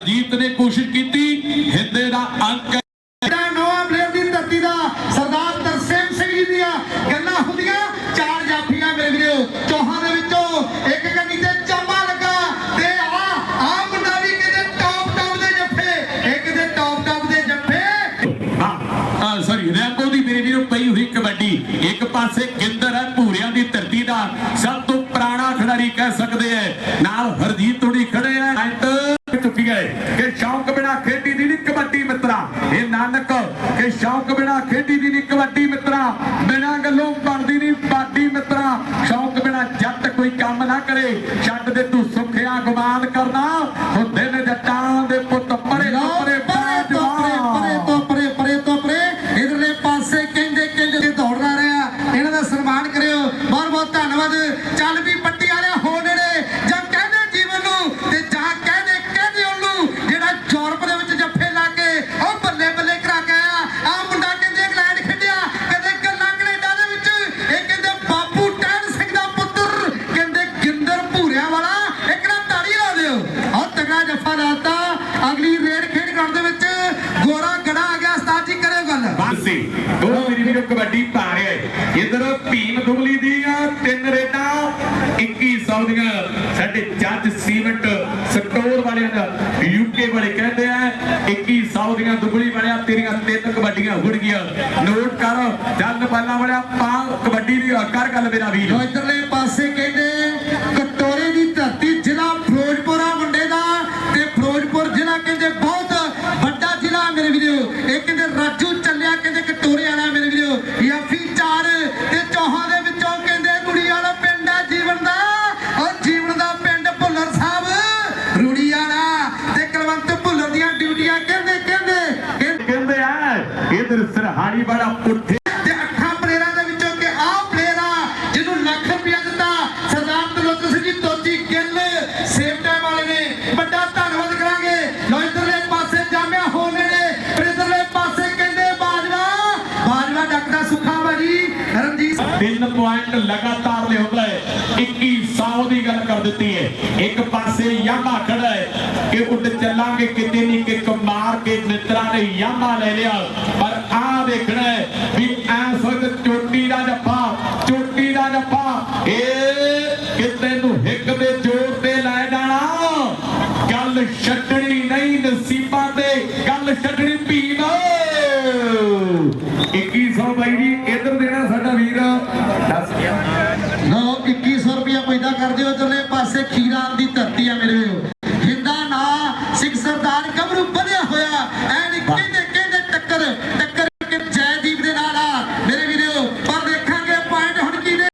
ਜੀਤ ਨੇ ਕੋਸ਼ਿਸ਼ ਕੀਤੀ ਹਿੰਦੇ ਦਾ ਅੰਕ ਜਿਹੜਾ ਨਵਾਂ ਪਲੇਅਰ ਦੀ ਧਰਤੀ ਦਾ ਸਰਦਾਰ ਤਰਸੇਮ ਸਿੰਘ ਜੀ ਦੀਆਂ ਗੱਲਾਂ ਹੁੰਦੀਆਂ ਚਾਰ ਜਾਫੀਆਂ ਮੇਰੇ ਵੀਰੋ ਚੌਹਾਂ ਦੇ ਵਿੱਚੋਂ ਇੱਕ ਕੰਨੀ ਤੇ ਚਾਮਾ ਲੱਗਾ ਤੇ ਆ ਆ ਮੁੰਡਾ ਵੀ ਕਿਤੇ ਟੌਪ ਟੌਪ ਦੇ ਜੱਫੇ ਇੱਕ ਦੇ ਟੌਪ ਟੌਪ ਦੇ ਜੱਫੇ। ਹਾਂ ਸੌਰੀ ਰੈਂਬੋ ਦੀ ਮੇਰੇ ਵੀਰੋ ਪਈ ਹੋਈ ਕਬੱਡੀ ਇੱਕ ਪਾਸੇ ਗਿੰਦਰ ਹੈ ਭੂਰਿਆਂ ਦੀ ਧਰਤੀ ਦਾ ਸਭ ਤੋਂ ਪੁਰਾਣਾ ਖਿਡਾਰੀ ਕਹਿ ਸਕਦੇ ਹੈ। ਨਾਲ ਹਰਜੀਤ ਥੋੜੀ ਖੜੇ ਹੈ ਐਂਟ ਚੁੱਕੀ ਗਏ ਕਿ ਸ਼ੌਂਕ ਬਿਨਾ ਖੇਡੀ ਦੀ ਨਹੀਂ ਕਬੱਡੀ ਮਿੱਤਰਾ। ਇਹ ਨਾਨਕ ਕਿ ਸ਼ੌਂਕ ਬਿਨਾ ਖੇਡੀ ਦੀ ਨਹੀਂ ਕਬੱਡੀ ਮਿੱਤਰਾ। ਬਿਨਾ ਗੱਲੋਂ ਬਣਦੀ ਨਹੀਂ ਬਾਡੀ ਮਿੱਤਰਾ। ਸ਼ੌਂਕ ਬਿਨਾ ਜੱਟ ਕੋਈ ਕੰਮ ਨਾ ਕਰੇ। ਛੱਡ ਦੇ ਤੂੰ ਸੁਖਿਆ ਗੁਮਾਨ ਕਰਨਾ। ਹੁੰਦੇ ਨੇ ਜੱਟਾਂ ਦੇ ਪੁੱਤ ਪਰੇ ਪਰੇ ਪਰੇ ਪਰੇ ਪਰੇ ਪਰੇ ਇਧਰਲੇ ਪਾਸੇ ਕਹਿੰਦੇ ਕਹਿੰਦੇ ਦੌੜਦਾ ਰਿਹਾ। ਇਹਨਾਂ ਦਾ ਸਨਮਾਨ ਕਰਿਓ। ਬਹੁਤ ਬਹੁਤ ਧੰਨਵਾਦ। ਅਗਲੀ ਰੇਡ ਖੇਡ ਗਰਾਊਂਡ ਦੇ ਵਿੱਚ ਗੋਰਾ ਗੜਾ ਆ ਗਿਆ ਉਸਤਾਦ ਜੀ ਕਰਿਓ ਗੱਲ। ਬਾਸੀ ਦੋ ਮੇਰੀ ਵੀਰੋ ਕਬੱਡੀ ਪਾ ਰਿਹਾ ਹੈ। ਇਧਰ ਭੀਮ ਦੁਗਲੀ ਦੀਆਂ ਤਿੰਨ ਰੇਡਾਂ 2100 ਦੀਆਂ ਸਾਡੇ ਜੱਜ ਸੀਮੈਂਟ ਸਟੋਰ ਵਾਲਿਆਂ ਦਾ ਯੂਕੇ ਵਾਲੇ ਕਹਿੰਦੇ ਆ 2100 ਦੀਆਂ ਦੁਗਲੀ ਵਾਲਿਆਂ ਤੇਰੀਆਂ ਤਿੰਨ ਕਬੱਡੀਆਂ ਹੁੜ ਗਈਆਂ। ਨੋਟ ਕਰ ਜੱਲ ਬਾਲਾਂ ਵਾਲਿਆ ਪਾ ਕਬੱਡੀ ਦੀ ਕਰ ਗੱਲ ਮੇਰਾ ਵੀਰ। ਇਧਰਲੇ ਪਾਸੇ ਕਹਿੰਦੇ ਇਧਰ ਸਰਹਾੜੀ ਵਾਲਾ ਪੁੱਠੇ ਤੇ ਅੱਠਾਂ ਪਲੇਅਰਾਂ ਦੇ ਵਿੱਚੋਂ ਕਿ ਆਹ ਪਲੇਅਰ ਆ ਜਿਹਨੂੰ ਲੱਖ ਰੁਪਇਆ ਦਿੱਤਾ ਸਰਦਾਰ ਤਲੋਤਰ ਸਿੰਘ ਜੀ ਦੋਜੀ ਗਿੱਲ ਸੇਫ ਟਾਈਮ ਵਾਲੇ ਨੇ। ਵੱਡਾ ਧੰਨਵਾਦ ਕਰਾਂਗੇ। ਲੋ ਇਧਰਲੇ ਪਾਸੇ ਜਾਮਿਆ ਹੋਣੇ ਨੇ ਪਰ ਇਧਰਲੇ ਪਾਸੇ ਕਹਿੰਦੇ ਬਾਜਵਾ ਬਾਜਵਾ ਡਾਕਟਰ ਸੁੱਖਾ ਭਾਜੀ ਰਣਜੀਤ ਤਿੰਨ ਪੁਆਇੰਟ ਲਗਾਤਾਰ ਲਿਆਉਂਦਾ ਹੈ। 2100 ਦੀ ਗੱਲ ਕਰ ਦਿੱਤੀ ਹੈ। ਇੱਕ ਪਾਸੇ ਯਾਮਾ ਖੜਾ ਹੈ ਕਿ ਉੱਡ ਚੱਲਾਂਗੇ ਕਿਤੇ ਨਹੀਂ ਕਿ ਮਾਰ ਕੇ ਮਿੱਤਰਾਂ ਨੇ ਯਾਮਾ ਲੈ ਲਿਆ। ਪਰ ਆ ਦੇਖਣਾ ਵੀ ਐਸ ਵਕਤ ਚੋਟੀ ਦਾ ਜੱਫਾ, ਚੋਟੀ ਦਾ ਜੱਫਾ। ਇਹ ਕਿਤੇ ਨੂੰ ਹਿੱਕ ਦੇ ਜੋਰ ਤੇ ਲੈ ਜਾਣਾ। ਗੱਲ ਛੱਡਣੀ ਨਹੀਂ ਨਸੀਬਾਂ ਤੇ, ਗੱਲ ਛੱਡਣੀ ਭੀਮ 2100 ਬਾਈ ਜੀ ਇੱਧਰ ਦੇਣਾ ਸਾਡਾ ਵੀਰ? ਦੱਸ। ਗਿਆ ਲੋ 2100 ਰੁਪਇਆ ਪੈਦਾ, ਕਰ ਦਿਓ ਇਧਰਲੇ ਪਾਸੇ ਖੀਰਾਂ ਦੀ ਧਰਤੀ ਆ ਮੇਰੇ। ਵੀਰੋ ਹਿੰਦਾ ਨਾ ਸਿੱਖ ਸਰਦਾਰ ਗੱਭਰੂ ਵਧਿਆ ਐਨ ਕਹਿੰਦੇ ਕਹਿੰਦੇ ਟੱਕਰ ਟੱਕਰ ਕੇ ਜੈਦੀਪ ਦੇ ਨਾਲ ਆ। ਮੇਰੇ ਵੀਰੋ ਪਰ ਦੇਖਾਂਗੇ ਪੁਆਇੰਟ ਹੁਣ ਕੀ ਨੇ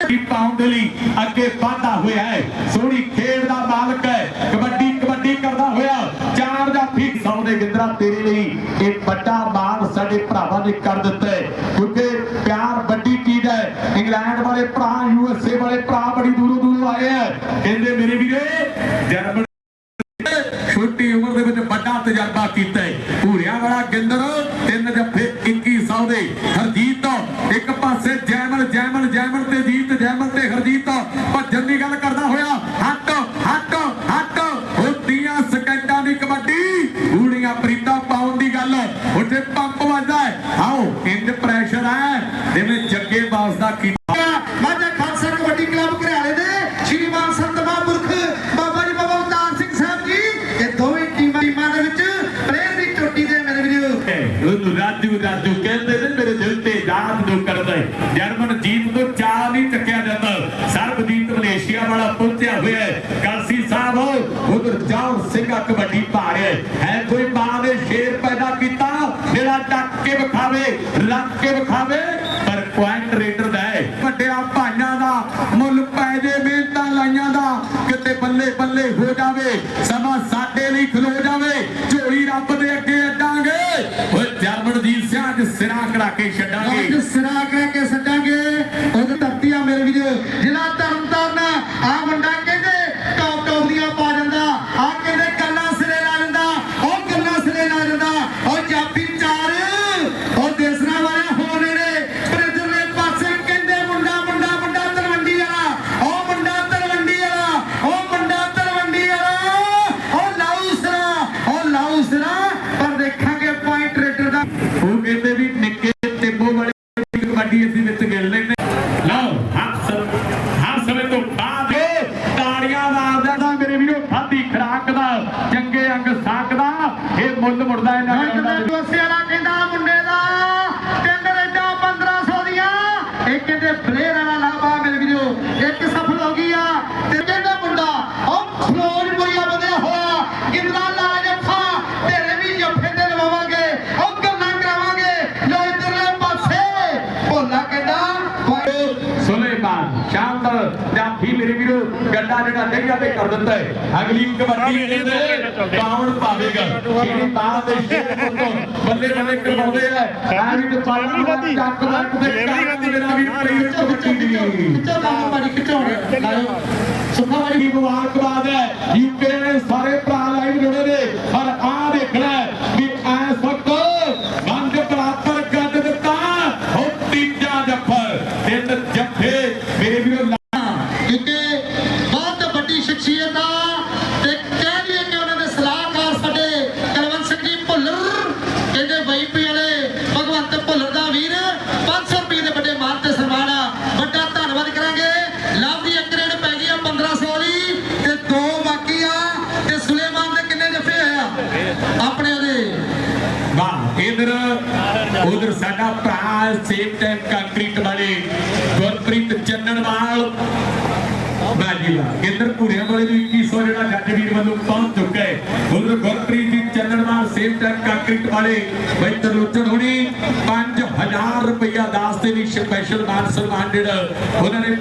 ਕੀ ਪਾਉਣ ਦੇ ਲਈ ਅੱਗੇ ਵਾਧਾ ਹੋਇਆ ਹੈ। ਸੋਹਣੀ ਖੇਡ ਦਾ ਮਾਲਕ ਹੈ। ਕਰਦਾ ਹੋਇਆ। ਚਾਰ ਦਾ ਠੀਕ ਸੌ ਗਿੰਦਰਾ, ਤੇਰੇ ਲਈ ਇਹ ਵੱਡਾ ਮਾਣ ਸਾਡੇ ਭਰਾਵਾਂ ਨੇ ਕਰ ਦਿੱਤਾ ਹੈ। ਕਿਉਂਕਿ ਪਿਆਰ ਵੱਡੀ ਚੀਜ਼ ਹੈ। ਇੰਗਲੈਂਡ ਵਾਲੇ ਭਰਾ ਯੂਐਸਏ ਵਾਲੇ ਭਰਾ ਬੜੀ ਦੂਰੋਂ ਦੂਰੋਂ ਆਏ ਆ ਕਹਿੰਦੇ, ਮੇਰੇ ਵੀਰੇ ਜਰਮਨ ਛੋਟੀ ਉਮਰ ਦੇ ਵਿੱਚ ਵੱਡਾ ਤਜਰਬਾ ਕੀਤਾ ਹੈ। ਭੂਰਿਆਂ ਵਾਲਾ ਗਿੰਦਰ ਤਿੰਨ ਜੱਫੇ 2100 ਦੇ ਹਰਜੀਤ, ਇੱਕ ਪਾਸੇ ਜੈਮਲ ਜੈਮਲ ਜੈਮਲ ਤੇ ਜੀਤ, ਜੈਮਲ ਤੇ ਹਰਜੀਤ। ਭੱਜਣ ਦੀ ਗੱਲ ਕਰਦਾ ਹੋਇਆ ਹੱਟ ਹੱਟ ਹੱਟ ਹੁੰਦੀਆਂ ਸਕੈਂਟਾਂ ਦੀ ਕਬੱਡੀ ਬੂੜੀਆਂ ਪ੍ਰੀਤਾਂ ਪਾਉਣ ਦੀ ਗੱਲ ਉੱਥੇ ਪੰਪ ਵੱਜਦਾ ਹੈ ਆਓ ਇੰਜ ਪ੍ਰੈਸ਼ਰ ਹੈ ਜਿਵੇਂ ਜੱਗੇ ਬਾਸ ਦਾ ਕੀਤਾ। ਮਾਝਾ ਖਾਲਸਾ ਕਬੱਡੀ ਕਲੱਬ ਘਰਿਆਲੇ ਦੇ ਸ਼੍ਰੀਮਾਨ ਸੰਤ ਮਹਾਂਪੁਰਖ ਬਾਬਾ ਜੀ ਬਾਬਾ ਅਵਤਾਰ ਸਿੰਘ ਸਾਹਿਬ ਜੀ, ਇਹ ਦੋਵੇਂ ਟੀਮਾਂ ਟੀਮਾਂ ਦੇ ਵਿੱਚ ਪਲੇਅਰ ਦੀ ਚੋਟੀ ਦੇ ਮੇਰੇ ਵੀਰੋ। ਉਹਨੂੰ ਰਾਜੂ ਰਾਜੂ ਕਹਿੰਦੇ ਨੇ, ਮੇਰੇ ਦਿਲ ਤੇ ਯਾਦ ਨੂੰ ਕਰਦਾ ਜਰਮਨ ਜੀਤ ਤੋਂ ਚਾਹ ਨਹੀਂ ਚੱਕਿਆ ਜਾਂਦਾ। ਸਰਬਜੀਤ ਮਲੇਸ਼ੀਆ ਵਾਲਾ ਪਹੁੰਚਿਆ ਹੋਇਆ ਹੈ ਕਾਸੀ ਸਾਹਿਬ, ਉਧਰ ਜਾਉ ਸਿੰਘਾ ਕਬੱਡੀ ਪਾ ਹੈ ਕੋਈ ਮਾਂ ਨੇ ਸ਼ੇਰ ਪੈਦਾ ਕੀਤਾ, ਜਿਹੜਾ ਟੱਕ ਕੇ ਵਿਖਾਵੇ, ਰੱਖ ਕੇ ਵਿਖਾਵੇ? ਪੁਆਇੰਟ ਰੇਡਰ ਦਾ ਹੈ। ਵੱਡਿਆਂ ਭਾਈਆਂ ਦਾ, ਮੁੱਲ ਪੈ ਜੇ, ਮਿਹਨਤਾਂ ਲਾਈਆਂ ਦਾ, ਕਿਤੇ ਬੱਲੇ ਬੱਲੇ ਹੋ ਜਾਵੇ, ਸਮਾਂ ਸਾਡੇ ਲਈ ਖਲੋ ਜਾਵੇ, ਝੋਲੀ ਰੱਬ ਦੇ ਅੱਗੇ ਅੱਡਾਂਗੇ। ਓਏ ਜਰਮਨਜੀਤ ਸਿੰਘ ਅੱਜ ਸਿਰਾਂ ਕਰਾ ਕੇ ਛੱਡਾਂਗੇ। ਸਿਰਾ ਕਹਿ ਕੇ ਸੱਜਾਂਗੇ ਉਹ ਧਰਤੀ ਆ ਮੇਰੇ ਵੀਰੋ ਜ਼ਿਲ੍ਹਾ ਤਰਨਤਾਰਨ ਆ ਮੁੰਡਾ ਕਹਿੰਦੇ ਟੌਪ ਟੌਪ ਦੀਆਂ ਪਾ ਜਾਂਦਾ ਆ ਕਹਿੰਦੇ ਗੱਲਾਂ ਸਿਰੇ ਲਾ ਜਾਂਦਾ ਉਹ ਗੱਲਾਂ ਸਿਰੇ ਲਾ ਜਾਂਦਾ ਉਹ ਜਾਪੀ ਚਾਰ ਉਹ ਦੇਸਰਾ ਵਾਲੇ ਹੋਣੇ ਨੇ ਪਰ ਇਧਰਲੇ ਪਾਸੇ ਕਹਿੰਦੇ ਮੁੰਡਾ ਮੁੰਡਾ ਮੁੰਡਾ ਤਲਵੰਡੀ ਵਾਲਾ ਉਹ ਮੁੰਡਾ ਤਲਵੰਡੀ ਵਾਲਾ ਮੁੱਲ ਮੁੜਦਾ ਇਹਨਾਂ ਗਰਾਊਂਡਾਂ ਦੇ ਵਿੱਚ। ਉਸੇ ਵਾਲਾ ਕਹਿੰਦਾ ਮੁੰਡੇ ਦਾ ਟੈਂਡਰ ਐਡਾ 1500 ਦੀਆਂ ਇਹ ਕਹਿੰਦੇ ਪਲੇਅਰ ਵਾਲਾ ਲਾਭਾ ਮਿਲ ਵੀਰੋ ਇੱਕ ਸਫਲ ਹੋ ਗਈ ਆ ਤੇ ਕਹਿੰਦਾ ਮੁੰਡਾ ਉਹ ਫਲੋਰ ਬੋਇਆ ਬਣਿਆ ਹੋਇਆ ਕਿੰਨਾ ਲਾ ਜੱਫਾ ਤੇਰੇ ਵੀ ਜੱਫੇ ਤੇ ਲਵਾਵਾਂਗੇ ਉਹ ਗੱਲਾਂ ਕਰਾਵਾਂਗੇ ਲੋ ਇਧਰਲੇ ਪਾਸੇ ਭੋਲਾ ਕਹਿੰਦਾ ਵਾਹਿਗੁਰੂ ਸੁਲੇਮਾਨ ਸ਼ਾਨਦਾਰ ਜਾਫੀ ਮੇਰੇ ਗੱਡਾ ਜਿਹੜਾ ਦਈਆ ਤੇ ਕਰ ਦਿੰਦਾ ਹੈ। ਅਗਲੀ ਕਬੱਡੀ ਕਹਿੰਦੇ ਕੌਣ ਪਾਵੇਗਾ। ਕਿਹੜੀ ਬਾਤ ਦੇ ਸ਼ੇਰ ਤੋਂ ਬੱਲੇ ਬੱਲੇ ਕਰਵਾਉਂਦੇ ਆ। ਆ ਵੀ ਤੇ ਪਾਲਾ ਚੱਕ ਦੇ ਕੰਮ ਦੇ ਨਾਲ ਵੀ ਪਲੇਅਰ ਕਬੱਡੀ ਦੀ ਕਿੱਥੋਂ ਕੰਮ ਮਾਰੀ ਕਿੱਥੋਂ ਲਾਇਓ ਸੁਖਾ ਵਾਲੀ ਮੁਬਾਰਕਬਾਦ ਹੈ। ਯੂਕੇ ਸਾਰੇ ਭਰਾ ਲਾਈਵ ਜੁੜੇ ਨੇ। ਔਰ ਆ ਦੇਖਣਾ ਹੈ ਵੀ ਐਸ ਵਕਤ ਵੰਡ ਬਰਾਬਰ ਗੱਡ ਦਿੱਤਾ ਉਹ ਤੀਜਾ ਜੱਫਰ ਤਿੰਨ ਜੱਫੇ ਮੇਰੇ ਵੀਰੋ ਕਿਉਂਕਿ ਬਹੁਤ ਵੱਡੀ ਸ਼ਖਸੀਅਤ ਆ ਤੇ ਕਹਿ ਲਈਏ ਕਿ ਉਹਨਾਂ ਦੇ ਸਲਾਹਕਾਰ ਸਾਡੇ ਕਲਵੰਤ ਸਿੰਘ ਜੀ ਭੁੱਲਰ ਕਹਿੰਦੇ ਵਾਈਪੀ ਵਾਲੇ ਭਗਵੰਤ ਭੁੱਲਰ ਦਾ ਵੀਰ 500 ਰੁਪਏ ਦੇ ਵੱਡੇ ਮਾਨ ਤੇ ਸਨਮਾਨ ਆ ਵੱਡਾ ਧੰਨਵਾਦ ਕਰਾਂਗੇ ਲਵ ਦੀ ਇੱਕ ਰੇਡ ਪੈ ਗਈ ਆ 1500 ਵਾਲੀ ਤੇ ਦੋ ਬਾਕੀ ਆ ਤੇ ਸੁਲੇਮਾਨ ਦੇ ਕਿੰਨੇ ਜੱਫੇ ਹੋਏ ਆ ਆਪਣੇ ਉਹਦੇ ਵਾਹ ਇਧਰ ਉਧਰ ਸਾਡਾ ਭਰਾ ਸੇਫ ਟਾਈਮ ਕੰਕਰੀਟ ਵਾਲੇ ਗੁਰਪ੍ਰੀਤ ਚੰਨਣਵਾਲ। ਬਾਜੀਲਾ ਕੇਂਦਰ ਭੂਰਿਆਂ ਵਾਲੇ ਨੂੰ? 2100 ਜਿਹੜਾ ਜੱਜ ਵੀਰ ਵੱਲੋਂ ਪਹੁੰਚ ਚੁੱਕਾ ਹੈ। ਉਧਰ Gurpreet ji ਚੰਨਣਵਾਲ safe time concrete ਵਾਲੇ। ਬਈ ਤਰਲੋਚਨ ਹੋਣੀ 5000 ਰੁਪਇਆ ਦਾਸ ਦੇ ਲਈ ਸਪੈਸ਼ਲ ਮਾਨ ਸਨਮਾਨ ਜਿਹੜਾ ਉਹਨਾਂ ਨੇ